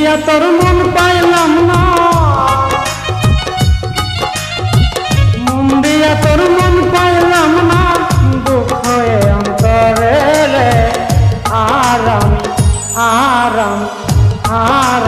দিয়া তোর মন পাইলাম না। মন দিয়া তোর মন পাইলাম না। দুঃখ অন্তরে আর আমি আর আমি আর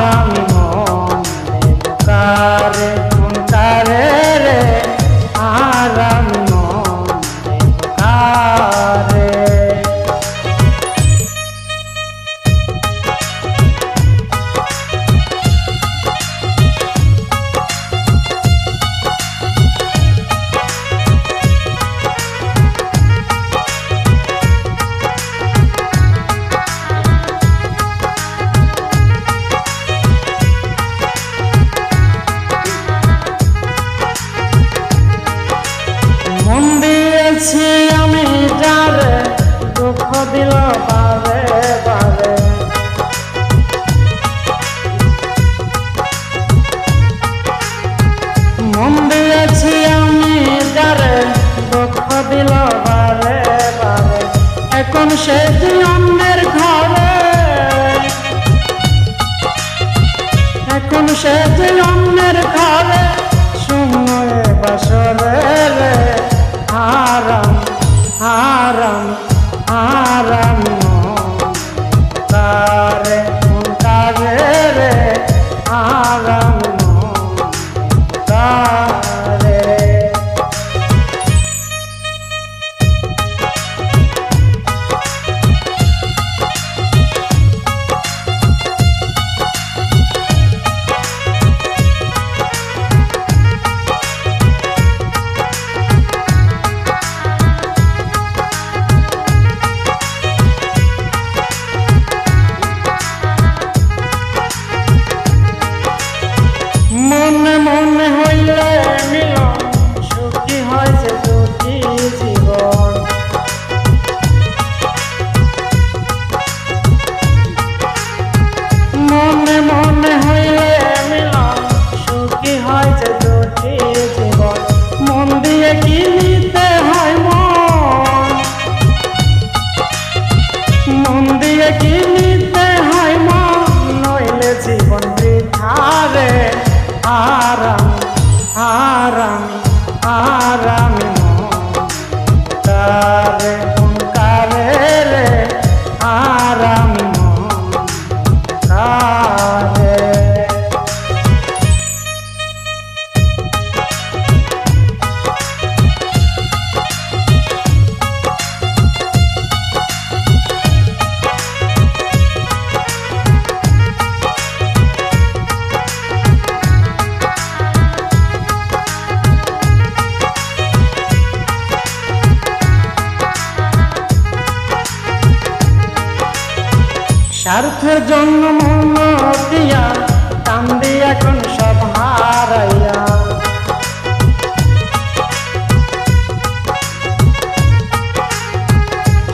সেজ অন্যের ঘরে। এখন সেজ অন্যের ঘরে। স্বার্থের জন্য মন দিয়া কান্দি এখন সব হারাইয়া।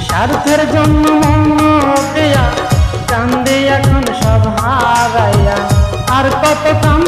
স্বার্থের জন্য মন দিয়া কান্দি এখন সব হারাইয়া। আর কত কাম